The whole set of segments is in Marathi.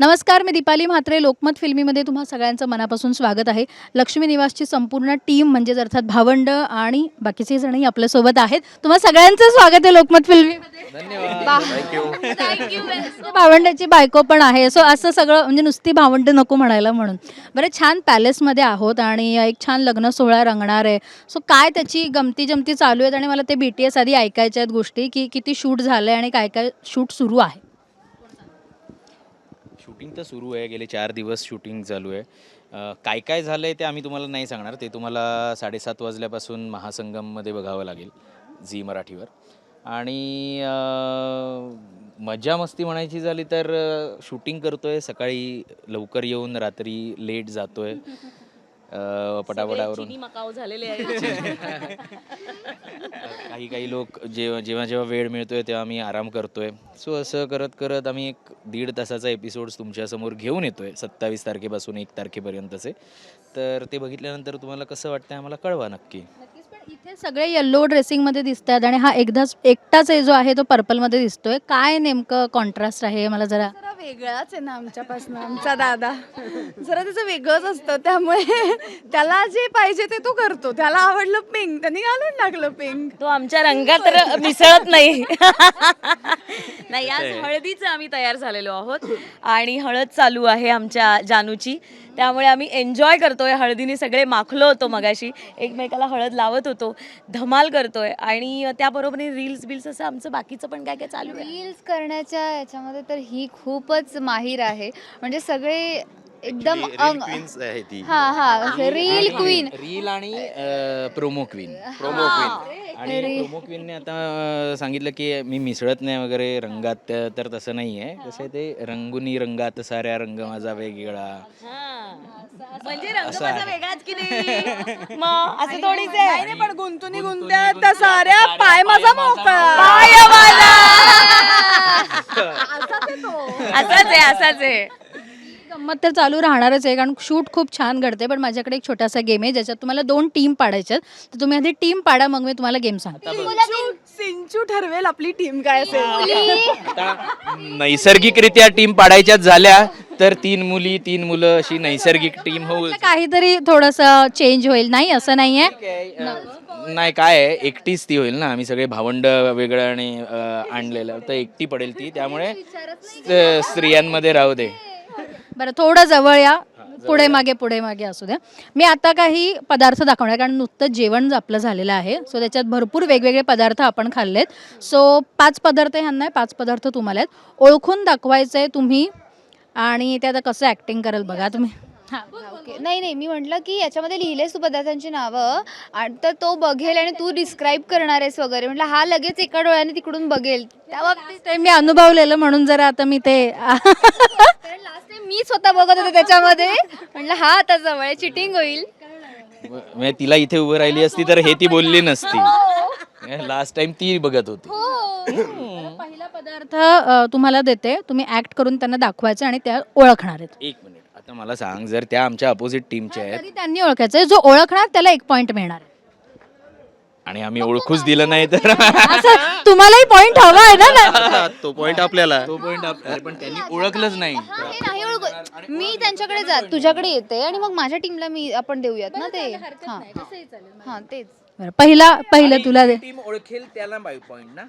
नमस्कार मी दीपाली म्हात्रे. लोकमत फिल्मीमध्ये तुम्हा सगळ्यांचं मनापासून स्वागत आहे. लक्ष्मी निवासची संपूर्ण टीम म्हणजेच अर्थात भावंड आणि बाकीचे जणही आपल्यासोबत आहेत. तुम्हा सगळ्यांचं स्वागत आहे लोकमत फिल्मीमध्ये. भावंडाची बायको पण आहे. सो असं सगळं म्हणजे नुसती भावंड नको म्हणायला म्हणून. बरं छान पॅलेसमध्ये आहोत आणि एक छान लग्न सोहळा रंगणार आहे. सो काय त्याची गमती जमती चालू आहेत? आणि मला ते बी टी एस आधी ऐकायच्या आहेत गोष्टी की किती शूट झालं आहे आणि काय काय शूट सुरू आहे? शूटिंग तर सुरू आहे. गेले चार दिवस शूटिंग चालू आहे. अ, काय काय झालं आहे ते आम्ही तुम्हाला नाही सांगणार. ते तुम्हाला साडेसात वाजल्यापासून महासंगममध्ये बघावं लागेल झी मराठीवर. आणि अ, मजा मस्ती म्हणायची झाली तर शूटिंग करतो आहे सकाळी लवकर येऊन रात्री लेट जातो आहे पटापटावरून. चिनी मकाऊ झालेले आहे काही काही लोक जेव्हा जेव्हा जेव्हा वेळ मिळतोय तेव्हा आम्ही आराम करतोय. सो असं करत करत आम्ही एक दीड तासाचा एपिसोड्स तुमच्यासमोर घेऊन येतोय सत्तावीस तारखेपासून एक तारखेपर्यंतचे. तर ते बघितल्यानंतर तुम्हाला कसं वाटतंय आम्हाला कळवा नक्की. नक्कीच पण इथे सगळे येल्लो ड्रेसिंगमध्ये दिसत आहेत आणि हा एकदाच एकटाच आहे जो आहे तो पर्पलमध्ये दिसतोय. काय नेमकं कॉन्ट्रास्ट आहे मला जरा वेगळाच आहे ना आमच्यापासून आमचा दादा. जरा त्याचं वेगळंच असतं त्यामुळे त्याला जे पाहिजे ते तो करतो. त्याला आवडलं पिंक त्यांनी घालून टाकलं पिंक तो आमच्या रंगात तर मिसळत नाही. नाही आज हळदीचं आम्ही तयार झालेलो आहोत आणि हळद चालू आहे आमच्या जानूची. त्यामुळे आम्ही एन्जॉय करतोय. हळदीने सगळे माखलो होतो मगाशी. एकमेकाला हळद लावत होतो. धमाल करतोय. आणि त्याबरोबर रील्स बिल्स असं आमचं बाकीचं पण काय काय चालू आहे? रील्स करण्याच्या याच्यामध्ये तर ही खूपच माहीर आहे. म्हणजे सगळे एकदम अंग आहे ती. हा हा रील क्वीन रील आणि प्रोमो क्वीन प्रोमो क्वीन आणि प्रोमो क्वीनने आता सांगितलं की मी मिसळत नाही वगैरे रंगात तर- तसं नाही आहे कसं आहे ते रंगुनी रंगात साऱ्या रंग माझा वेगवेगळा म्हणजे रंग माझा वेगळाच की नाही? मग असं थोडीच आहे. नाही पण गुंतुनी गुंत्या त्या साऱ्या पाय माझा मोकळा. पाय असाच आहे असाच आहे. गंमत तर चालू राहणारच आहे कारण शूट खूप छान घडते पण माझ्याकडे एक छोटासा गेम आहे ज्याच्यात तुम्हाला दोन टीम पाडायच्यात तर तुम्ही आधी टीम पाडा मग मी तुम्हाला गेम सांगते. सिंचू ठरवेल आपली टीम काय असेल. आता नैसर्गिकरित्या टीम पाडायच्याच झाल्या तर तीन मुली तीन मुलं अशी नैसर्गिक टीम होऊ काहीतरी थोडंसं चेंज होईल. नाही असं नाही आहे नाही काय आहे एकटीच ती होईल ना. आम्ही सगळे भावंड वेगळं आणि अं, आणलेलं. तर एकटी पडेल ती त्यामुळे स- स्त्रियांमध्ये राहू दे. बरं थोडं जवळ या. पुढे मागे पुढे मागे असू द्या. मी आता काही पदार्थ दाखवणार कारण नुकतं जेवण आपलं झालेलं आहे. सो त्याच्यात भरपूर वेगवेगळे पदार्थ आपण खाल्लेत. सो पाच पदार्थ ह्यांना आहे पाच पदार्थ तुम्हाला आहेत. ओळखून दाखवायचं आहे तुम्ही. आणि ते आता कसं ॲक्टिंग कराल बघा तुम्ही. हां ओके नाही नाही मी म्हटलं की याच्यामध्ये लिहिलेस तू पदार्थांची नावं. आणि तर तो बघेल आणि तू डिस्क्राईब करणार आहेस वगैरे. म्हटलं हा लगेच एका डोळ्याने तिकडून बघेल. त्या बाबतीत मी अनुभवलेलं म्हणून जरा आता मी ते लास्ट टाइम मी स्वतः बघत होते त्याच्यामध्ये. म्हटलं हा आता जवळ चिटिंग होईल. म्हणजे तिला इथे उभं राहिली असती तर हे ती बोलली नसती. लास्ट टाइम ती बघत होती. पहिला पदार्थ तुम्हाला देते. तुम्ही ऍक्ट करून त्यांना दाखवायचं आणि त्या ओळखणार आहेत. एक मिनिट आता मला सांग जर त्या आमच्या अपोजिट टीमच्या आहेत तरी त्यांनी ओळखायचं. जो ओळखणार त्याला एक पॉइंट मिळणार आहे. आणि आम्ही ओळखूच दिलं नाही तर असं तुम्हालाही पॉइंट हवा आहे ना तो पॉइंट आपल्याला. तो पॉइंट पण त्यांनी ओळखलंच नाही. हा, नाही ओळख मी त्यांच्याकडे जात तुझ्याकडे येते आणि मग माझ्या टीमला मी आपण देऊयात ना ते. हा. हा तेच. बरं पहिला पहिलं तुला दे. टीम ओळखेल त्याला पॉइंट ना?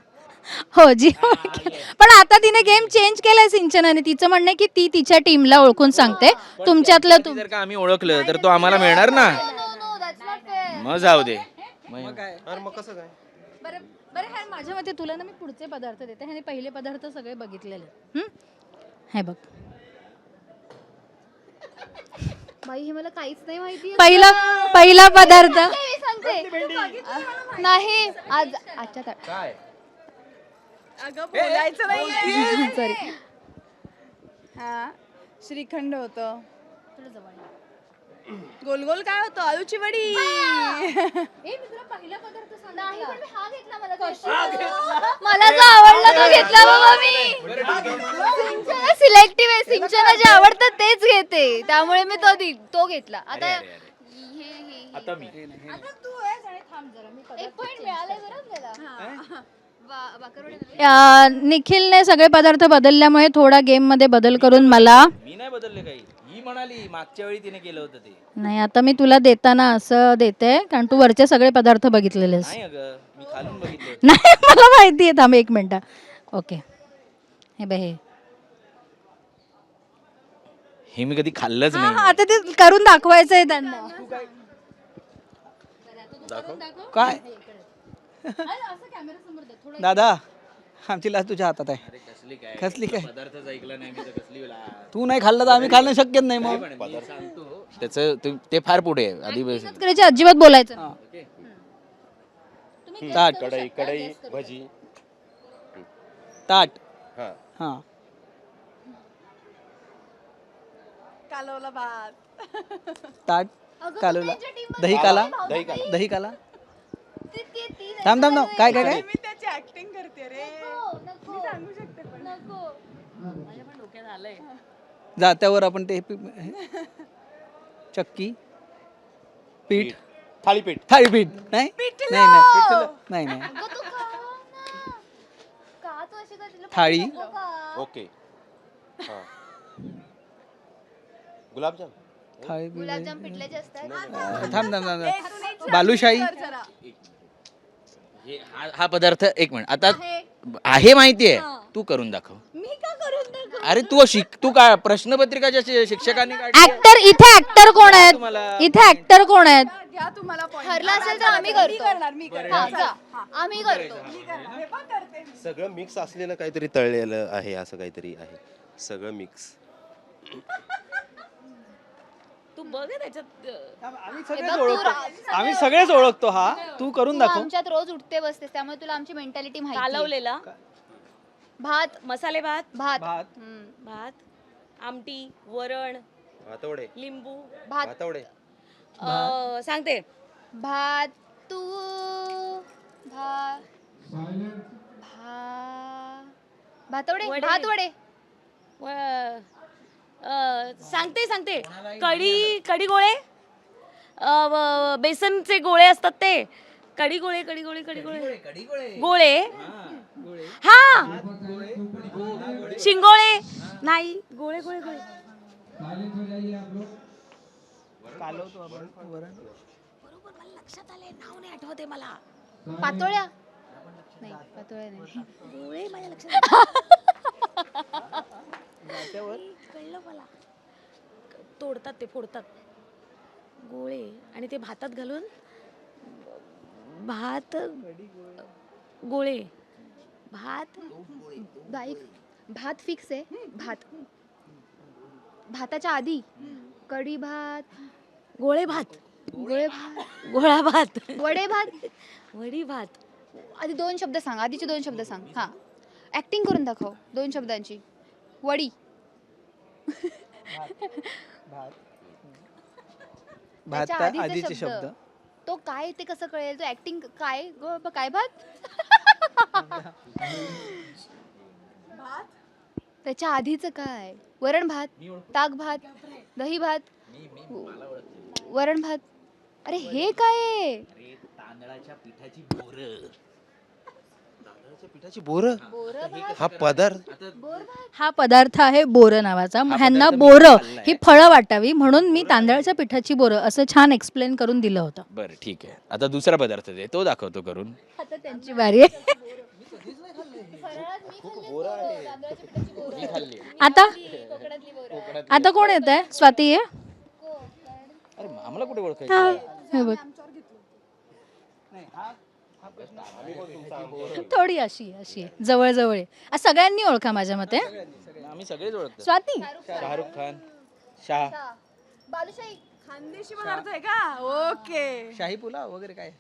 हो जी. पण आता तिने गेम चेंज केलाय सिंचनाने. तिचं म्हणणं आहे की ती तिच्या टीमला ओळखून सांगते. तुमच्यातलं तू जर का आम्ही ओळखलं तर तो आम्हाला मिळणार ना? मग जाऊ दे. मग बरं बरं ह्या माझ्या मते तुला ना मी पुढचे पदार्थ देते. ह्याने पहिले पदार्थ सगळे बघितलेले. हं? हे बघ. बाई हे मला काहीच नाही माहिती पहिला पहिला पदार्थ नाही आज आजच्या ताट काय? अगं बोलायचं नाही सॉरी हा श्रीखंड होतं. गोल गोल काय होतं? आलूची वडी. मला जो आवडला तो घेतला बाबा मी सिलेक्टिव्ह आहे सिंचना जे आवडतं तेच घेते. त्यामुळे मी तो दि- तो घेतला. आता अरे, अरे. हे- हे- आता मी एक पॉइंट मिळालाय बरं आपल्याला. अ, निखिलने सगळे पदार्थ बदलल्यामुळे थोडा गेममध्ये बदल करून मला मी नाही बदलले काही. ही म्हणाली मागच्या वेळी तिने केलं होतं ते. नाही आता मी तुला देताना असं देते कारण तू वरचे सगळे पदार्थ बघितलेलेस नाही अगं मी खालून बघितले नाही मला माहिती आहे थांब एक मिनिट. ओके. हे बघ हे. हे मी कधी खाल्लंच हा, नाही. हा, आता ते करून दाखवायचं आहे त्यांना काय? दादा आमची लाच तुझ्या हातात आहे. कसली काय? कसली काय? पदार्थच ऐकला नाही मी तर कसली लाज. तू नाही खाल्लं तर आम्ही खाल्लं शक्यच नाही मग. पण मी सांगतो. त्याचं ते- ते फार पुढे आहे आधी करायची अजिबात बोलायचं नाही. ताट. कढई कढई भजी. ताट. हा. हा. कालवला भात. ताट. कालवला. दही काला. दही काला. दही काला. थांब थांब थांब. काय काय काय? मी त्याची ऍक्टिंग करते रे. मी सांगू शकते पण. माझ्या पण डोक्यात आलंय जात्यावर आपण ते पी- हे- चक्की पीठ. थालीपीठ थाळीपीठ नाही? नाही नाही. नाही नाही. थाळी. ओके. हा. गुलाबजाम. थाळी गुलाबजाम पिठल्याचे असतात थांब थांब थांब. थांब. बालुशाही. हे- हा हा पदार्थ एक मिनिट. आता आहे. माहिती आहे तू करून दाखव. अरे तू शिक तू काय प्रश्नपत्रिकाच्या शि- शिक्षकांनी काढली आहे. ऍक्टर इथे ऍक्टर कोण आहेत? इथे ऍक्टर कोण आहेत? घ्या तुम्हाला point. ठरलं असेल तर आम्ही मी करतो. करणार मी हा, करणार जा. आम्ही करतो. मी करणार हे पण करते. मी. सगळं मिक्स असलेलं काहीतरी तळलेलं आहे असं काहीतरी आहे. सगळं मिक्स बघ त्याच्यात आम्ही सगळेच ओळखतो. आम्ही सगळेच ओळखतो हा? तू करून तू दाखव. आमच्यात रोज उठते बसतेस त्यामुळे तुला आमची मेंटॅलिटी माहिती आहे. कालवलेला? भात. मसाले भात? भात. भात. हम्म. भात आमटी वरण भातवडे. लिंबू. भात. भातवडे. अं, सांगते. भात. तू. भात भा. भातवडे. वडे. भात वडे व- अं, सांगते सांगते. कढी कढी गोळे? अं, व- बेसनचे गोळे असतात ते. कढी गोळे कढी गोळे कढी गोळे. गोळे हा शिंगोळे? नाही. गोळे गोळे गोळे. कालवतो आपण. वरण. बरोबर मला लक्षात आले नाव नाही आठवते मला. पातोळ्या? नाही पातोळ्या नाही. गोळे माझ्या लक्षात आले. कळलं मला. तोडतात ते फोडतात. गोळे. आणि ते भातात घालून भात गोळे. भात बाई भात फिक्स आहे. भात. भाताच्या आधी कढी भात. गोळे भात. गोळे भात. गोळा भात. वडे भात. वडी भात. आधी दोन शब्द सांग. आधीचे दोन शब्द सांग. हा. ऍक्टिंग करून दाखव दोन शब्दांची. वडी. भात. त्याच्या आधीचे आधीचे शब्द. तो काय ते कसं कळेल? तो ऍक्टिंग काय? ग ब- काय भात? त्याच्या आधीच काय? वरण भात ताक भात दही भात. वरण भात. अरे हे काय आहे? तांदळाच्या पिठाची बोर. तांदळाच्या पिठाची बोर? हा पदार्थ? हा पदार्थ आहे बोरं नावाचा. ह्यांना बोरं. ही फळं वाटावी म्हणून मी तांदळाच्या पिठाची बोरं असं छान एक्सप्लेन करून दिलं होतं. बरं ठीक आहे. आता दुसरा पदार्थ दे. तो दाखवतो करून. आता त्यांची बारी आहे. मी खाल्ली. आता? आता कोण येत आहे स्वाती आहे अरे आम्हाला कुठे ओळखायचं? हे बघ. थोडी अशी अशी. आहे. जवळ जवळ आहे आ, सगळ्यांनी ओळखा माझ्या मते आम्ही सगळेच ओळखतो. स्वाती? शाहरुख खान. शाह. बालुशाही. खानदेशी पदार्थ आहे का? ओके. शाही पुलाव वगैरे काय?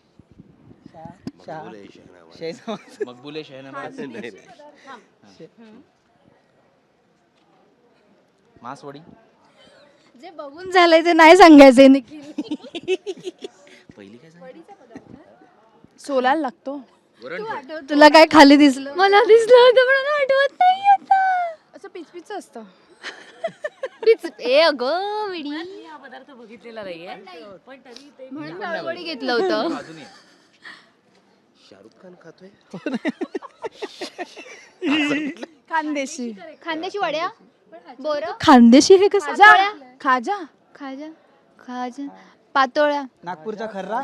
शहा शहा. बोले शहनाबाई. शेहनाबाई. मकबुले. मासवडी. जे बघून झालंय ते नाही सांगायचंय निखिल. पहिली काय सांगितलं? सोलायला लागतो. तुला काय खाली दिसलं? मला दिसलं होतं पण मला आठवत नाही आता. असं पिचपिच असतं. पिच- ए अगं विडी. मी हा पदार्थ बघितलेला नाहीये पण तरी ते म्हणून मी घेतलं होतं. अजूनही शाहरुख खान खातोय? खानदेशी खांद्याची वड्या? बोर खानदेशी हे कसं? खाजा? खाजा? खाजा? खाजा. पातोळ्या. नागपूरचा खर्रा.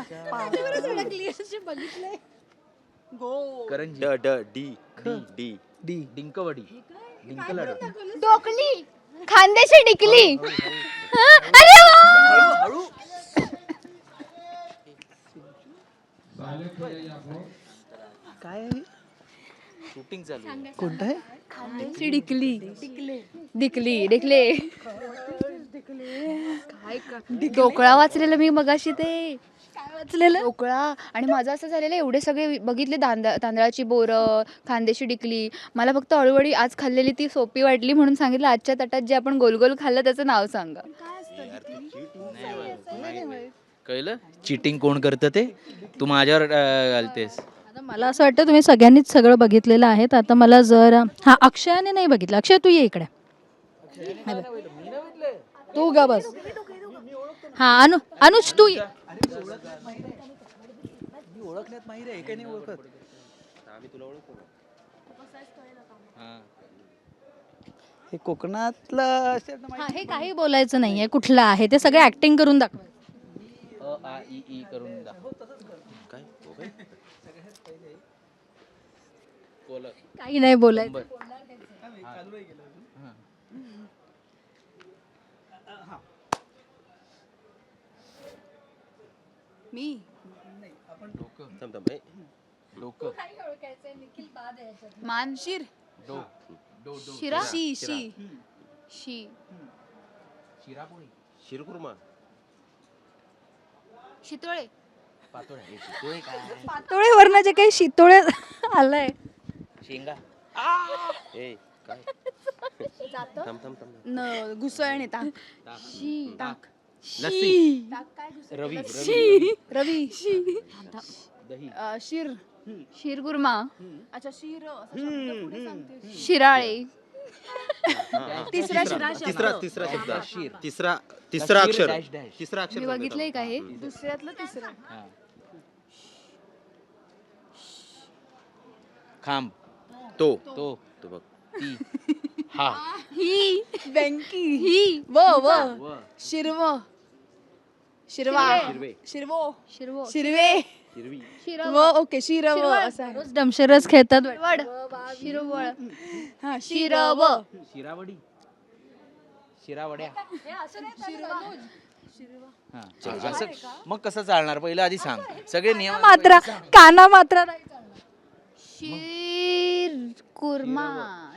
करंजी. ड ड डी डी डी. डी. डिंकवडी. डोकली. खांद्याची टिकली हं? अरे वा! काय शूटिंग चालू आहे. कोणतं आहे? खांद्याची डिकली. डिकली डिकले. ढोकळा वाचलेलं मी मगाशी ते. काय वाचलेलं? ढोकळा. आणि माझं असं झालेलं एवढे सगळे बघितले तांदळा तांदळाची बोरं खांद्याची डिकली मला फक्त अळूवडी आज खाल्लेली ती सोपी वाटली म्हणून सांगितलं आजच्या ताटात जे आपण गोल गोल खाल्लं त्याचं नाव सांगा. कळलं? चिटिंग कोण करतं ते? तू माझ्यावर घालतेस. आता मला असं वाटतं तुम्ही सगळ्यांनीच सगळं बघितलेलं आहे. तर आता मला जर हा अक्षयाने नाही बघितलं. अक्षय तू ये इकडे. तू गा बस. हा अनु अनुज तू ओळखण्यात आहे काही नाही ओळखत हे कोकणातलं असेल ना हा हे काही बोलायचं नाहीये. कुठलं आहे ते सगळे ऍक्टिंग करून दाखव. अ आ इ ई करून दाखव. काय? हो काय? कोलं. काही नाही बोलायचं. मी? थांब थांब ए. डोकं. मानशीर? डो डो डो शिरा? शी शी. शी. शिरापोळी शिरकुर्मा. शितोळे. पातोळ्या. शितोळे काय? पातोळेवरनं जे काही शितोळे आलंय. शेंगा. ए. काय? थांब थांब थांब. न घुसळणे ताक. शी ताक. लस्सी. रवी रवी. रवी. दही. अ, शिर. शिरगुर्मा अच्छा शिर असा शब्द पुढे सांगते. शिराळे. तिसरा शिरा तिसरा तिसरा शब्द. तिसरा तिसरा अक्षर. dash, dash. तिसरा अक्षर मी सांगतो बघितलंय का हे? दुसऱ्यातलं तिसरं. खांब. तो. तो. तो बघ. ती. हा. ही. बँकी ही. व व. व. शिरव. शिरवा. शिरवे. शिरवो. शिरवो. शिरवे. हिरवी शिरव. व ओके शिरव असं आहे. रोज डमशेरच खेळतात. वड. शिरवळ. हा शिरव. शिरावडी. शिरावड्या. हा, असं मग कसं चालणार? पहिलं आधी सांग. सगळे नियम मात्रा काना मात्रा नाही चालणार. शिर कुर्मा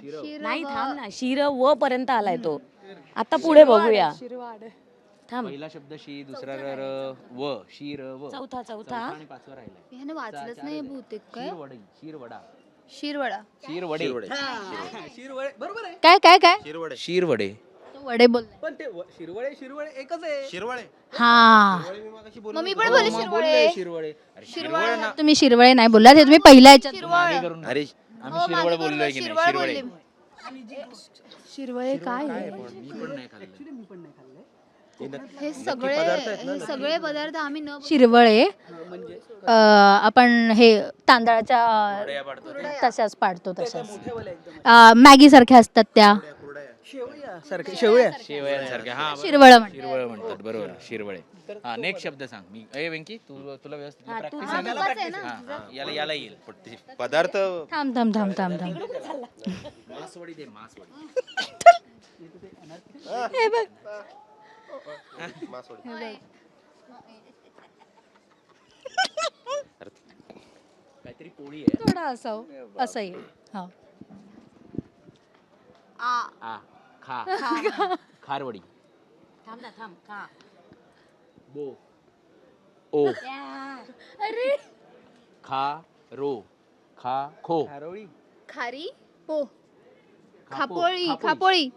शिर नाही थांब ना. शिर व पर्यंत आलाय तो. आता पुढे बघूया. थांब. पहिला शब्द शी दुसरा र र, व. शीर व चौथा. चौथा आणि पाचवा राहिला ह्याने वाचलंच नाही बहुतेक काय? शिरवडी शिरवडा शिरवडा शिरवडे शिरवडे शिरवळे बरोबर आहे. काय काय काय? शिरवडे शिरवडे वडे बोल पण ते व- शिरवळे शिरवळे एकच आहे. शिरवळे? हा. शिरवळे मी मगाशी बोललो मग मी पण बोलले शिरवळे. अरे शिरवळ ना. तुम्ही शिरवळे नाही बोलला ते तुम्ही पहिल्या याच्यात मागे करून अरे आम्ही शिरवळ बोललोय की नाही? शिरवळ शिरवडे बोलले. शिरवळे काय आहे? मी पण नाही खाल्लं. मी पण नाही खाल्लंय हे सगळे हे सगळे पदार्थ. आम्ही न शिरवळे. म्हणजे अं, आपण हे तांदळाच्या. तशाच पाडतो तशाच. मॅगी सारख्या असतात त्या. शेवया. सारखे शेवया. शेवयांसारख्या हा बरोबर. शिरवळ म्हणतात. शिरवळ म्हणतात बरोबर. शिरवळे. हा नेक्स्ट शब्द सांग. मी ए वेंकी तू तुला व्यवस्थित प्रॅक्टिस याला याला येईल. ते पदार्थ थांब थांब थांब थांब थांब. मासवडी दे मासवडी मासवडी. काहीतरी पोळी आहे. थोडा असावं. असं येईल. हा. आ. खा. खारवडी. थांब ना थांब. खा. बो. ओ. खा रो. खा खो. खारोळी खारी पो. खापोळी. खापोळी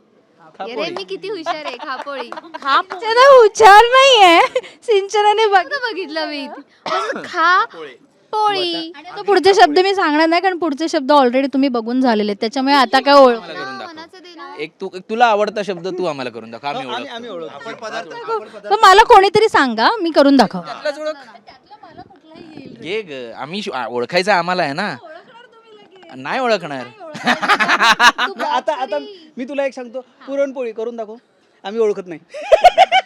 अरे मी किती हुशार आहे खापोळी. त्याला हुशार नाहीये. सिंचनाने बघितलं मी खा पोळी. आता पुढचे शब्द मी सांगणार नाही कारण पुढचे शब्द ऑलरेडी तुम्ही बघून झालेले आहेत. त्याच्यामुळे आता काय ओळख एक तू एक तुला आवडता शब्द तू आम्हाला करून दाखव. आम्ही आम्ही आम्ही ओळखतो. ओळखतो. आपण पदार्थ पण मला कोणीतरी सांगा मी करून दाखव. घे ग आम्ही शो- आ, ओळखायचं आम्हाला आहे ना? नाही ओळखणार. आता आता मी तुला एक सांगतो पुरणपोळी करून दाखव. आम्ही ओळखत नाही.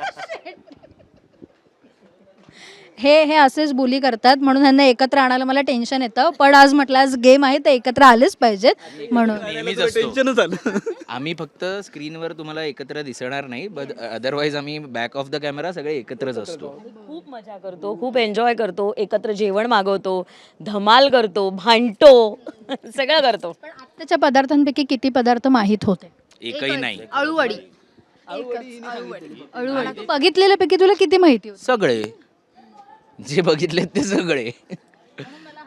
हे हे असेच बोली करतात म्हणून ह्यांना एकत्र आणायला मला टेन्शन येतं. पण आज म्हटलं आज गेम आहे तर एकत्र आलेच पाहिजेत म्हणून. नेहमीच असतो. टेन्शनच आलं. आम्ही फक्त स्क्रीनवर तुम्हाला एकत्र दिसणार नाही बट अदरवाईज आम्ही बॅक ऑफ द कॅमेरा सगळे एकत्रच असतो. खूप मजा करतो खूप एन्जॉय करतो एकत्र जेवण मागवतो धमाल करतो भांडतो सगळं करतो. पण आत्ताच्या पदार्थांपैकी किती पदार्थ माहीत होते? एकही नाही. अळूवडी. आणि तू बघितलेल्यापैकी तुला किती माहिती होती? सगळे. जे बघितले ते सगळे.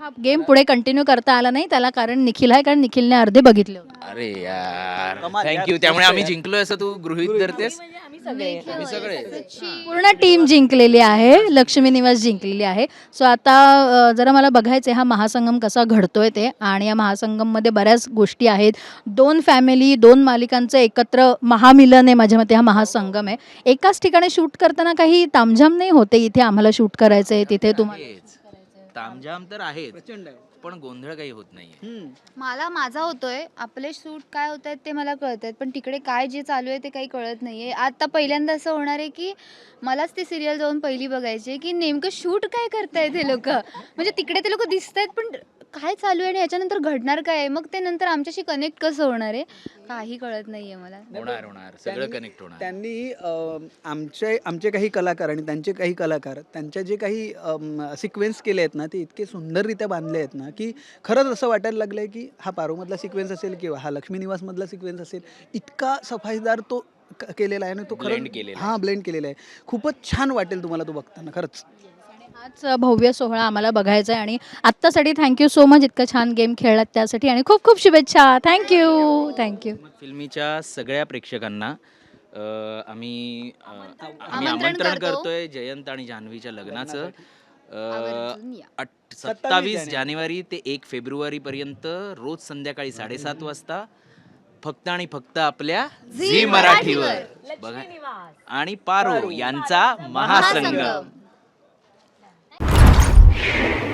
हा गेम पुढे कंटिन्यू करता आला नाही त्याला कारण निखिल आहे कारण निखिलने अर्धे बघितले होते. अरे यार. थँक्यू त्यामुळे आम्ही. जिंकलोय असं तू गृहित धरतेस? आम्ही सगळे आम्ही सगळे. पूर्ण टीम जिंकलेली आहे. लक्ष्मी निवास जिंकलेली आहे. सो आता अ, जरा मला बघायचं हा महासंगम कसा घडतोय ते. आणि या महासंगममध्ये बऱ्याच गोष्टी आहेत. दोन फॅमिली दोन मालिकांचं एकत्र महामिलन आहे माझ्या मते हा महासंगम आहे. एकाच ठिकाणी शूट करताना काही तामझाम नाही होते? इथे आम्हाला शूट करायचं आहे तिथे तुम्हाला. तामझाम तर आहेच प्रचंड आहे. पण गोंधळ काही होत नाहीये. हम्म. मला माझा होतोय आपले शूट काय होत आहेत ते मला कळत आहेत पण तिकडे काय जे चालू आहे ते काही कळत नाहीये. आता पहिल्यांदा असं होणार आहे की मलाच ते सिरियल जाऊन पहिली बघायची आहे की नेमकं शूट काय करतायत हे लोक? म्हणजे तिकडे ते लोक दिसत आहेत पण काय चालू आहे आणि याच्यानंतर घडणार काय आहे? मग ते नंतर आमच्याशी कनेक्ट कसं होणार आहे? काही कळत नाहीये मला. होणार होणार. सगळं त्यांनी- कनेक्ट होणार. त्यांनी आमचे आमचे काही कलाकार आणि त्यांचे काही कलाकार त्यांच्या जे काही सिक्वेन्स केले आहेत ना ते इतके सुंदररित्या बांधले आहेत ना की खरंच असं वाटायला लागलं आहे की हा पारोमधला सिक्वेन्स असेल किंवा हा लक्ष्मी निवासमधला सिक्वेन्स असेल इतका सफाईदार तो क- केलेला आहे आणि तो Blend खरंच केलेला हां ब्लेंड केलेला आहे. खूपच छान वाटेल तुम्हाला तो बघताना खरंच. हाच भव्य सोहळा आम्हाला बघायचा आहे आणि आत्तासाठी थँक्यू सो मच इतकं छान गेम खेळलात त्यासाठी आणि खूप खूप शुभेच्छा. थँक्यू थँक्यू फिल्मीच्या सगळ्या प्रेक्षकांना अ, आम्ही अ, आम्ही आमंत्रण आमंत्रण करतो. करतोय जयंत आणि जान्हवीच्या लग्नाचं. आवर्जून या. सत्तावीस जानेवारी ते एक फेब्रुवारी पर्यंत रोज संध्याकाळी साडेसात वाजता फक्त आणि फक्त आपल्या झी मराठीवर. बघा. आणि पारो यांचा महासंगम. you